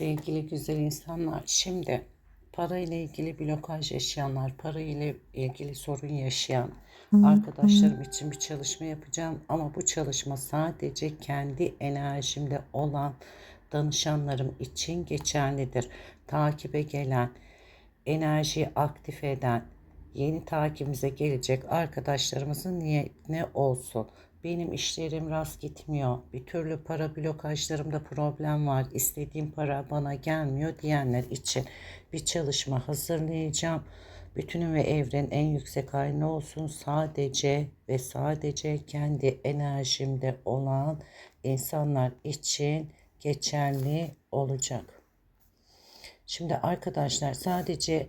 Sevgili güzel insanlar, şimdi para ile ilgili blokaj yaşayanlar, para ile ilgili sorun yaşayan arkadaşlarım için bir çalışma yapacağım. Ama bu çalışma sadece kendi enerjimde olan danışanlarım için geçerlidir. Takibe gelen, enerjiyi aktif eden, yeni takibimize gelecek arkadaşlarımızın niyetine olsun. Benim işlerim rast gitmiyor. Bir türlü para blokajlarımda problem var. İstediğim para bana gelmiyor diyenler için bir çalışma hazırlayacağım. Bütünün ve evrenin en yüksek haline olsun. Sadece ve sadece kendi enerjimde olan insanlar için geçerli olacak. Şimdi arkadaşlar sadece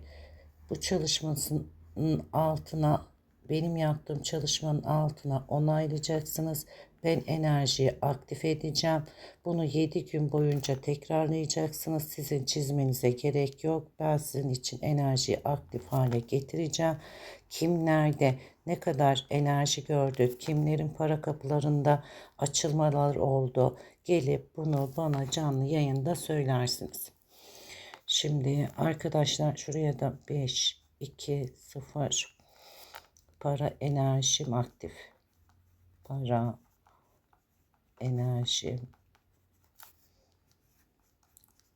bu çalışmasının altına benim yaptığım çalışmanın altına onaylayacaksınız. Ben enerjiyi aktif edeceğim. Bunu 7 gün boyunca tekrarlayacaksınız. Sizin çizmenize gerek yok. Ben sizin için enerjiyi aktif hale getireceğim. Kim nerede ne kadar enerji gördü, kimlerin para kapılarında açılmalar oldu. Gelip bunu bana canlı yayında söylersiniz. Şimdi arkadaşlar şuraya da 5, 2, 0 para enerjim aktif. Para enerjim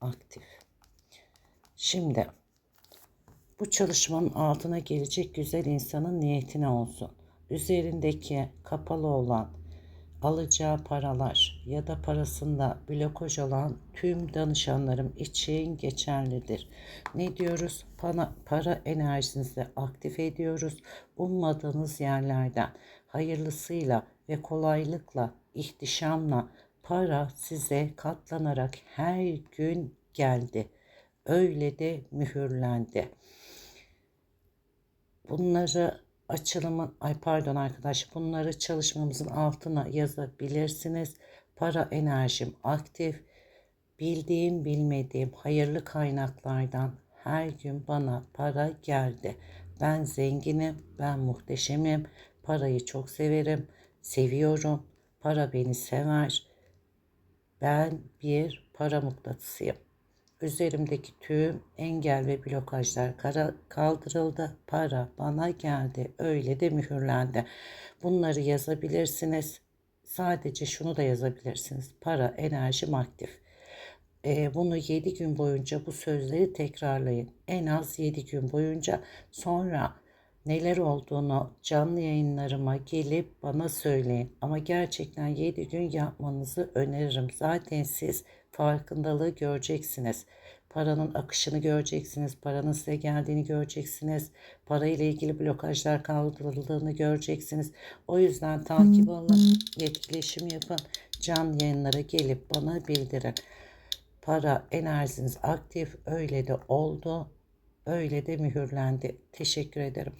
aktif. Şimdi bu çalışmanın altına gelecek güzel insanın niyetine olsun. Üzerindeki kapalı olan alacağı paralar ya da parasında blokaj olan tüm danışanlarım için geçerlidir. Ne diyoruz? Para, para enerjinizi aktif ediyoruz. Ummadığınız yerlerden hayırlısıyla ve kolaylıkla, ihtişamla para size katlanarak her gün geldi. Öyle de mühürlendi. Bunları açılımın ay pardon arkadaş bunları çalışmamızın altına yazabilirsiniz. Para enerjim aktif. Bildiğim bilmediğim hayırlı kaynaklardan her gün bana para geldi. Ben zenginim, ben muhteşemim. Parayı çok severim, seviyorum. Para beni sever. Ben bir para mıknatısıyım. Üzerimdeki tüm engel ve blokajlar kaldırıldı. Para bana geldi. Öyle de mühürlendi. Bunları yazabilirsiniz. Sadece şunu da yazabilirsiniz. Para enerjim aktif. Ee, bunu 7 gün boyunca bu sözleri tekrarlayın. En az 7 gün boyunca sonra neler olduğunu canlı yayınlarıma gelip bana söyleyin. Ama gerçekten 7 gün yapmanızı öneririm. Zaten siz farkındalığı göreceksiniz. Paranın akışını göreceksiniz. Paranın size geldiğini göreceksiniz. Para ile ilgili blokajlar kaldırıldığını göreceksiniz. O yüzden takip alın, etkileşim yapın. Can yayınlara gelip bana bildirin. Para enerjiniz aktif. Öyle de oldu. Öyle de mühürlendi. Teşekkür ederim.